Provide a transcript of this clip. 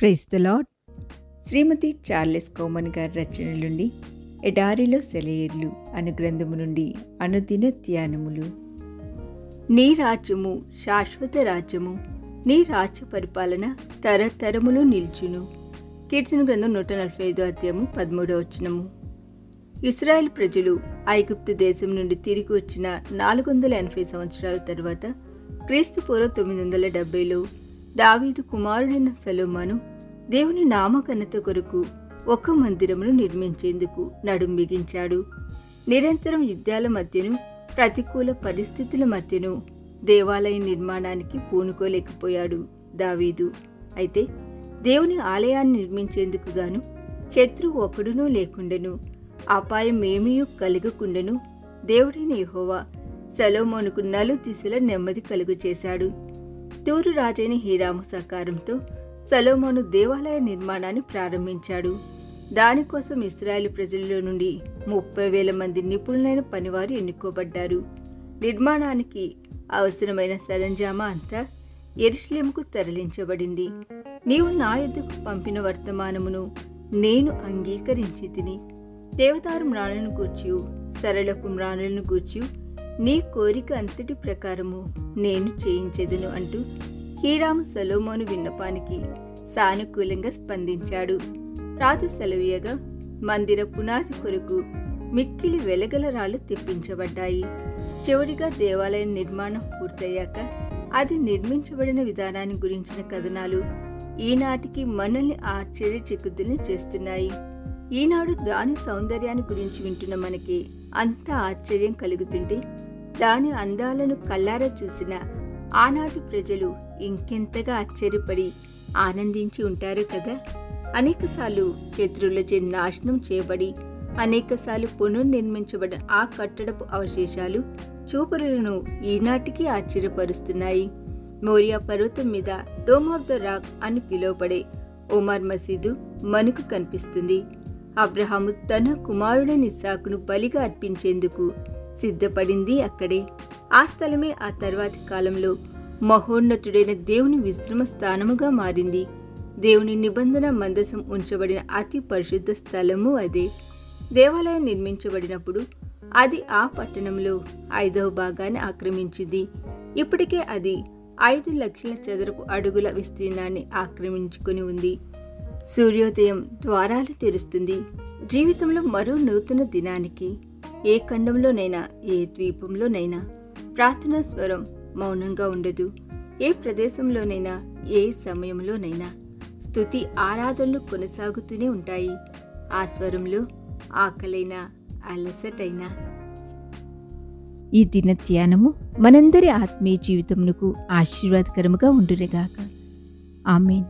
Praise the Lord Shrimati Charles Cowman గారి రచన నుండి ఎడారిలో సెలయేర్లు అను గ్రంథము నుండి అనుదిన ధ్యానములు. నీ రాజ్యము శాశ్వత రాజ్యము నీ రాజ్య పరిపాలన తరతరములు నిల్చును. కీర్తన గ్రంథం నూట నలభై ఐదో అధ్యాయము పదమూడవ వచనము. ఇస్రాయెల్ ప్రజలు ఐగుప్తు దేశం నుండి తిరిగి వచ్చిన నాలుగు వందల ఎనభై సంవత్సరాల తర్వాత క్రీస్తు పూర్వం తొమ్మిది వందల డెబ్బైలో దావీదు కుమారుడైన సలోమాను దేవుని నామఘనత కొరకు ఒక మందిరమును నిర్మించేందుకు నడుం బిగించాడు. నిరంతరం యుద్ధాల మధ్యను ప్రతికూల పరిస్థితుల మధ్యను దేవాలయ నిర్మాణానికి పూనుకోలేకపోయాడు దావీదు. అయితే దేవుని ఆలయాన్ని నిర్మించేందుకు గాను శత్రువు ఒకడునూ లేకుండెను అపాయం ఏమీయూ కలగకుండెను దేవుడైన యహోవా సలోమోనుకు నలు దిశల నెమ్మది కలుగు చేశాడు తూరు రాజైన హీరాము సహకారంతో సలోమోను దేవాలయ నిర్మాణాన్ని ప్రారంభించాడు. దానికోసం ఇస్రాయేల్ ప్రజల్లో నుండి ముప్పై వేల మంది నిపుణులైన పనివారు ఎన్నుకోబడ్డారు. నిర్మాణానికి అవసరమైన సరంజామా అంతా ఎరుషులేముకు తరలించబడింది. నీవు నా యుద్ధకు పంపిన వర్తమానమును నేను అంగీకరించి తిని దేవతారు మ్రాణులను గూర్చి సరళపు మ్రాణులను గూర్చి నీ కోరిక అంతటి ప్రకారము నేను చేయించేదను అంటూ హీరాము సలోమోను విన్నపానికి సానుకూలంగా స్పందించాడు. రాజు సెలవీయగా మందిర పునాది కొరకు మిక్కిలి వెలగల రాళ్ళు తెప్పించబడ్డాయి. చివరిగా దేవాలయ నిర్మాణం పూర్తయ్యాక అది నిర్మించబడిన విధానాన్ని గురించిన కథనాలు ఈనాటికి మనల్ని ఆశ్చర్య చిక్కుతుల్ని చేస్తున్నాయి. ఈనాడు దాని సౌందర్యాన్ని గురించి వింటున్న మనకి అంత ఆశ్చర్యం కలుగుతుంటే దాని అందాలను కళ్ళారా చూసిన ఆనాటి ప్రజలు ఇంకెంతగా ఆశ్చర్యపడి ఆనందించి ఉంటారు కదా? అనేకసార్లు శత్రువులచే నాశనం చేయబడి అనేకసార్లు పునర్నిర్మించబడిన ఆ కట్టడపు అవశేషాలు చూపరులను ఈనాటికి ఆశ్చర్యపరుస్తున్నాయి. మోరియా పర్వతం మీద డోమ్ ఆఫ్ ద రాక్ అని పిలువబడే ఒమర్ మసీదు మనకు కనిపిస్తుంది. అబ్రహాము తన కుమారుడని ఇస్సాకును బలిగా అర్పించేందుకు సిద్ధపడింది అక్కడే. ఆ స్థలమే ఆ తర్వాతి కాలంలో మహోన్నతుడైన దేవుని విశ్రమ స్థానముగా మారింది. దేవుని నిబంధన మందసం ఉంచబడిన అతి పరిశుద్ధ స్థలము అదే. దేవాలయం నిర్మించబడినప్పుడు అది ఆ పట్టణంలో ఐదవ భాగాన్ని ఆక్రమించింది. ఇప్పటికే అది ఐదు లక్షల చదరపు అడుగుల విస్తీర్ణాన్ని ఆక్రమించుకుని ఉంది. సూర్యోదయం ద్వారాలు తెరుస్తుంది. జీవితంలో మరో నూతన దినానికి ఏ ఖండంలోనైనా ఏ ద్వీపంలోనైనా ప్రార్థనా స్వరం మౌనంగా ఉండదు. ఏ ప్రదేశంలోనైనా ఏ సమయంలోనైనా స్థుతి ఆరాధనలు కొనసాగుతూనే ఉంటాయి. ఆ స్వరంలో ఆకలైనా అలసటైనా. ఈ దిన ధ్యానము మనందరి ఆత్మీయ జీవితమునకు ఆశీర్వాదకరముగా ఉండునుగాక. ఆమెన్.